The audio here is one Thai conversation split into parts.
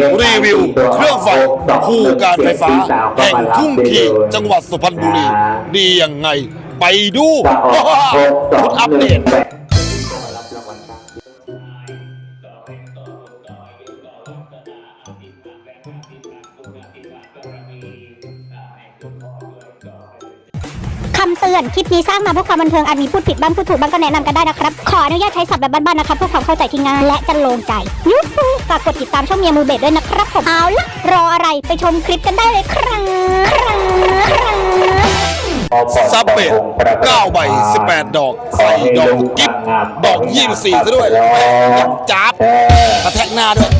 รีวิวเครื่องไฟคู่การไฟฟ้าแห่งทุ่งทีจังหวัดสุพรรณบุรี ดียังไงไปดูชุดอัปเดต คำเตือน คลิปนี้สร้างมาเพื่อความบันเทิงอาจมีพูดผิดบ้างพูดถูกบ้างก็แนะนำกันได้นะครับ ขออนุญาตใช้ศัพท์แบบบ้านๆนะครับเพื่อความเข้าใจที่ง่ายและจะโลงใจยูฮูฝากกดติดตามช่องเมียมือเบสด้วยนะครับผมเอาละรออะไรไปชมคลิปกันได้เลยครับครับครับซับเบด9ใบ 18 ดอก ใส่ดอก กิ๊บดอก 24ซะด้วยแม่งยังจับกระแทกหน้าด้วย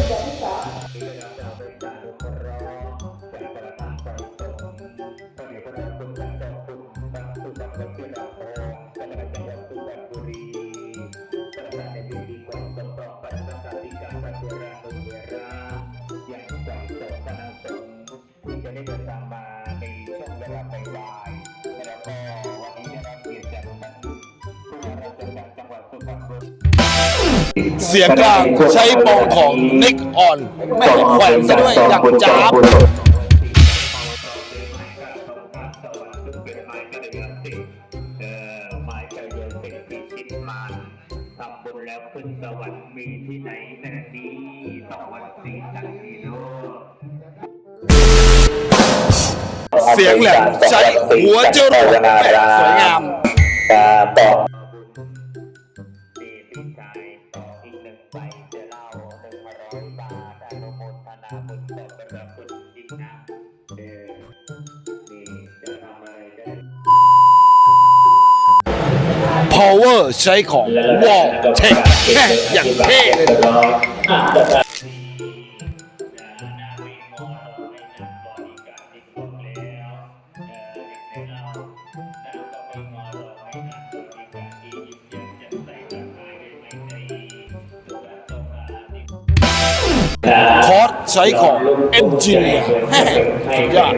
เสียงกลางใช้ปองของนิกออนแม่งแขวนซะด้วยอย่างจับเออหมายใจเย็นสิ่งที่คิดมานทำบุญแล้วขึ้นสวรรค์มีที่ไหนแต่นี้ต่อวันสีจันทร์นีโล เสียงแหลมใช้หัวจรวดแม่งสวยงามต่อดีพี่ชายต่ออีกหนึ่งใบจะเล่าหนึ่งร้อยบาทอนุโมทนาบุญต่อพระคุณยิ่งนะเออนี่จะทำอะไรได้ power ใช้ของ wall tech แม่งอย่างเท่เลย คอร์สใช้ของ engineer แม่งสุดยอด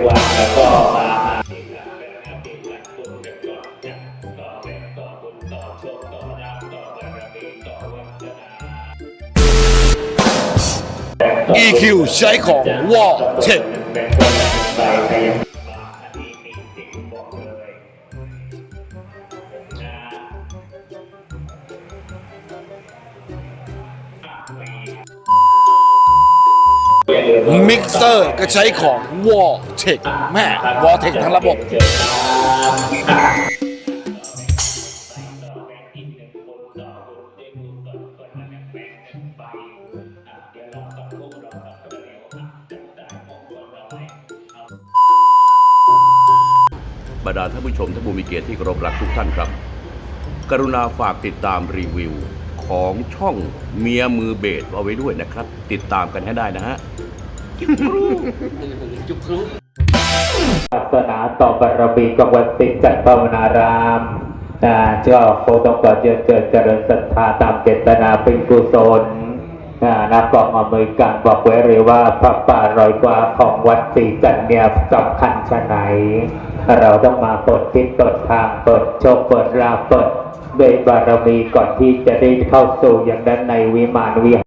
EQ ใช้ของ wall tech มิกเซอร์ก็ใช้ของ wall tech แม่ wall tech ทั้งระบบ บรรดาท่านผู้ชมท่านผู้มีเกียรติที่เคารพรักทุกท่านครับ กรุณาฝากติดตามรีวิว ของช่องเมียมือเบสเอาไว้ด้วยนะครับ ติดตามกันให้ได้นะฮะศาสนาต่อบารมีกวัดสิทธิ์จัดภาวนารามนะเจ้าโคต้องก่อเจริญเจริญเจริญศรัทธาตามเจตนาเป็นกุศลนะนับกองอเมริกันบอกไว้เลยว่าพระป่ารอยกว่าของวัดศรีจันทร์เนี่ยสำคัญชะไหน เราต้องมาเปิดทิศเปิดทางเปิดโชคเปิดลาเปิดด้วยบารมีก่อนที่จะได้เข้าสู่อย่างนั้นในวิมานวิหาร